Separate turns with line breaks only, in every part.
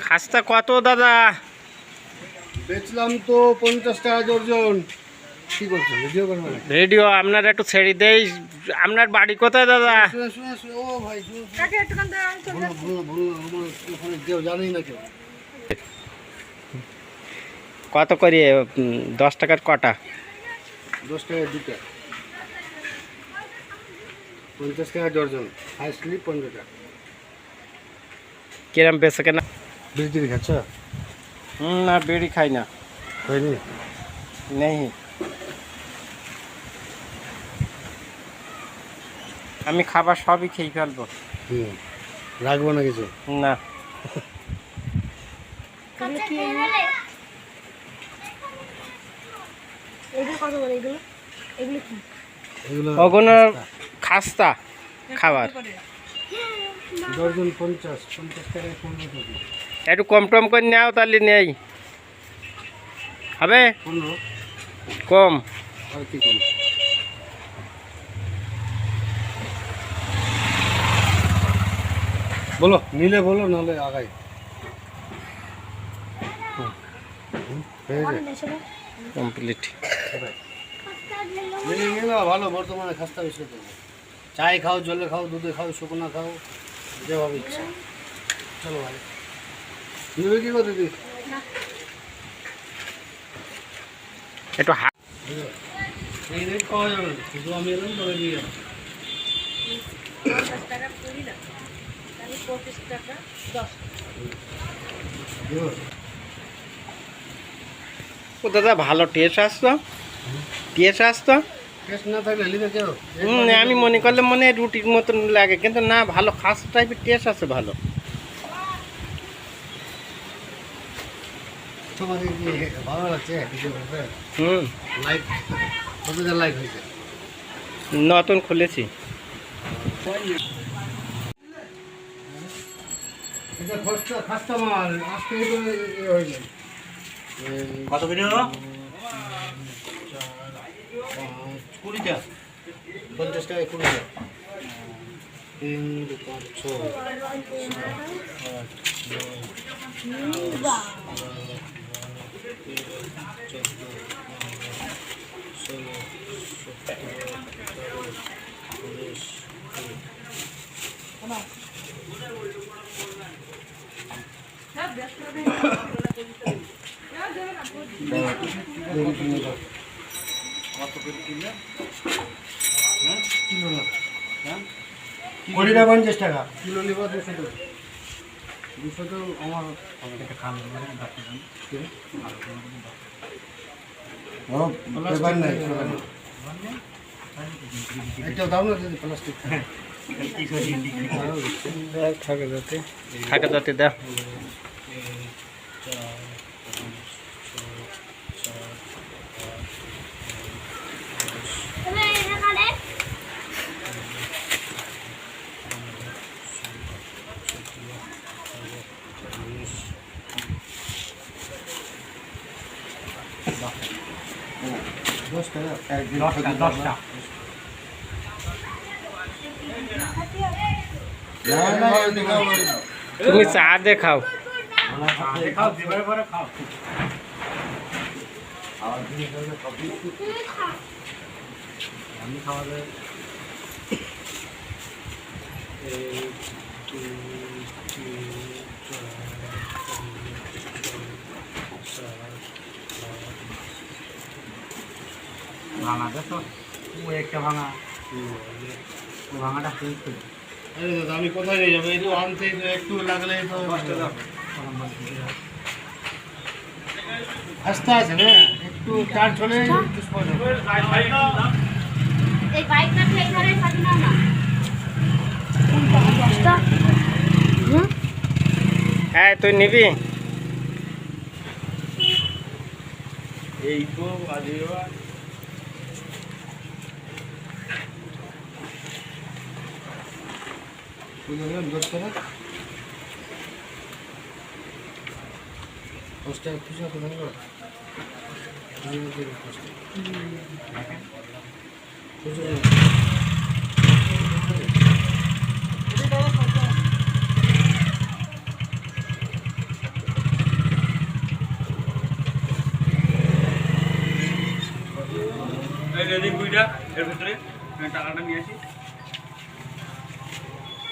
খাস্তা কত দাদা?
বেচলাম তো পঞ্চাশ টাকা দর্জন কি করছ? ভিডিও
আপনার একটু ছেড়ে দেই। আপনার বাড়ি কোথায় দাদা?
ও ভাই জানেই না কেউ।
কত করে দশ টাকার কটা?
দশ টাকা দুটা। পঞ্চাশ টাকা দর্জন হাইস্টলি পনেরো টাকা
কিরম বেছে কেনা?
বিড়ি টিড়ি খাচ্ছ?
হুম, না বিড়ি খাই না।
হয়নি?
নেই। আমি খাবার সবই খেয়ে ফেলব।
হুম রাখব না কিছু?
না।
এগুলো কত করে এগুলো? এগুলো কি?
এগুলো
ওগুলো খাস্তা। খাবার।
দর্জন পঞ্চাশ পঞ্চাশ টাকায় পনেরো টাকা
একটু কম টম করে নেও তাহলে নেই। হবে?
পনেরো।
কম।
আর কি কম? বলো নিলে বলো নাহলে আগাই। হয়ে।
কমপ্লিট।
ভালো বর্তমানে খাস্তা বেশি চায় খাও জলে খাও দুধে খাও শুকনো খাও যেভাবে ইচ্ছা। চলো ভাই। নেবে কি গো দিদি।
একটু হা
এই রেট পাওয়া যাবে শুধু আমি এলাম তবে দিয়ে যাব।
টাকা কুড়ি না তাহলে পঁচিশ টাকা দশ
ও দাদা ভালো টেস্ট আসতো টেস্ট আসতো
টেস্ট না থাকলে
হুম, আমি মনে করলে মনে হয় রুটির মতন লাগে কিন্তু না ভালো খাস টাইপের টেস্ট আছে ভালো।
তোমাদের কি ভালো লাগছে ভিডিও করতে
হুম
লাইক কতজন লাইক হয়েছে
নতুন খুলেছি
এটা খরচা খাস্তা মাল আজকে তো এ হয়ে যায়
কত করে
কুড়িটা পঞ্চাশ টাকা কুড়িটা তিন দু পাঁচ ছয় ষোলো সতেরো কুড়ি কিলো না কুড়িটা পঞ্চাশ টাকা কিলো নেবা দুশো টাকা দুশো তো আমার পেপার নাই পেপার নাই একটা দাও না যদি প্লাস্টিক
থাকে যাতে থাকে যাতে দেখ
তবে এখানে
দশ টাকা
দশটা দশটা
না না এদিকে খাও না।
তুমি চা দে খাও
খাও দিবার পরে খাও
আমি খাওয়া যায়
ভাঙা দেখো। ও একটা ভাঙা। ও ভাঙাটা শেষ করে।
আরে দাদা আমি কোথায় নিয়ে যাব? এই তো আনতে তো একটু লাগলে তো আস্তে আছে না? একটু চার্জ হলে কিছু পাওয়া যাবে।
এই বাইক রাখলে এখানে থাকি না। না দশটা হুম?
হ্যাঁ তুই নিবি?
এই তো আজকে
বুঝে গেলাম দশ টাকা ও পোস্টার কিছু আছে ভালো পোস্টার
এই যে এই বইটা এর ভিতরে আমি টাকাটা নিয়ে আসি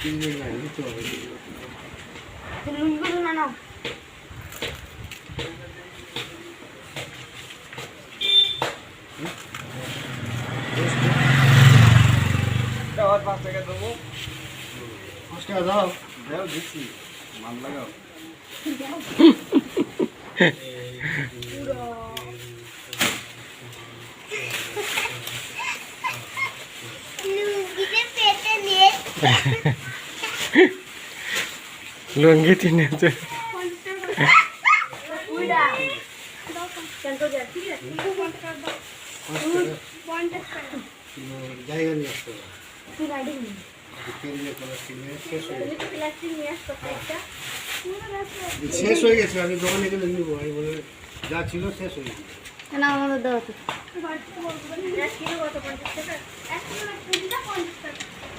তিন দিন নিতে হবে।
লুঙ্গি না নাও
পাঁচ টাকা দেবো
পাঁচ টাকা দাও
দাও দিচ্ছি মান লাগাও
লুঙ্গি তিনেছে
কুড়িটা কেন যা ঠিক আছে পঞ্চাশ টাকা দাও
পাঁচ টাকা
পঞ্চাশ টাকা
কিলো জায়গা নিয়ে আসতে হবে
তুই গাড়ি নিয়ে
কেরিয়ে প্লাস্টিক নিয়ে শেষ হয়ে গেছে শেষ হয়ে গেছে আমি দোকানে গেলে নিবো। আমি বলে যা ছিল শেষ হয়ে গেছে।
না আমাদের দাও তো।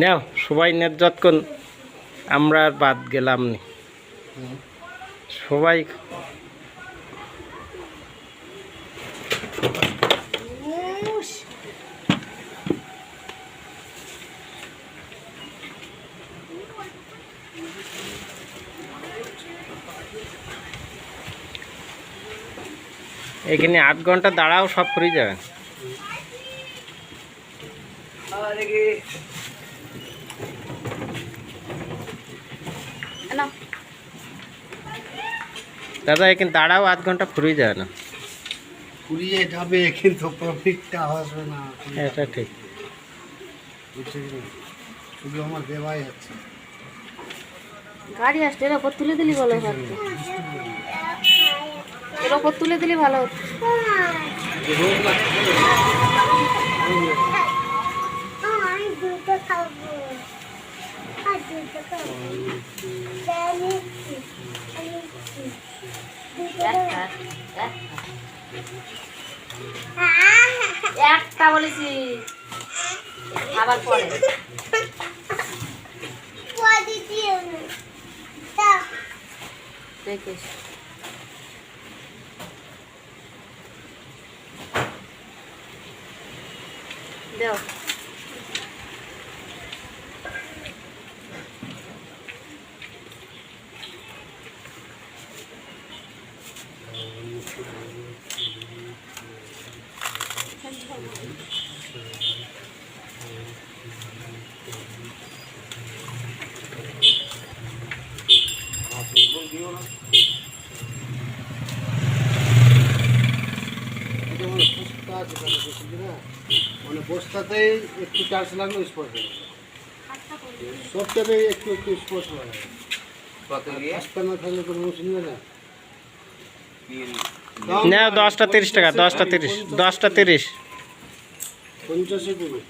নেও, সবাই নেট যতক্ষণ আমরা আর বাদ গেলাম নি। সবাই এখানে আট ঘণ্টা দাঁড়াও, সব ফ্রি যাবে দাদা এখানে দাঁড়াও আধ ঘণ্টা ফুরিয়ে যাবে না।
কুড়িয়ে যাবে কিন্তু প্রফিটটা আসবে না।
এটা ঠিক।
বুঝছে শুধু আমার দেওয়াই হচ্ছে
গাড়ি আসছে এর ওপর তুলে দিলি ভালো হতো এর ওপর তুলে দিলি ভালো হতো একটা বলেছি। আবার পরে। দেখিস দেও।
মানে না বস্তাতেই একটু চার্জ লাগল স্পট হয়ে একটু একটু স্পট খাস্তা না খাইলে কোনো নিবে না,
দশটা তিরিশ টাকা, দশটা তিরিশ দশটা তিরিশ।
পঞ্চাশে দেবে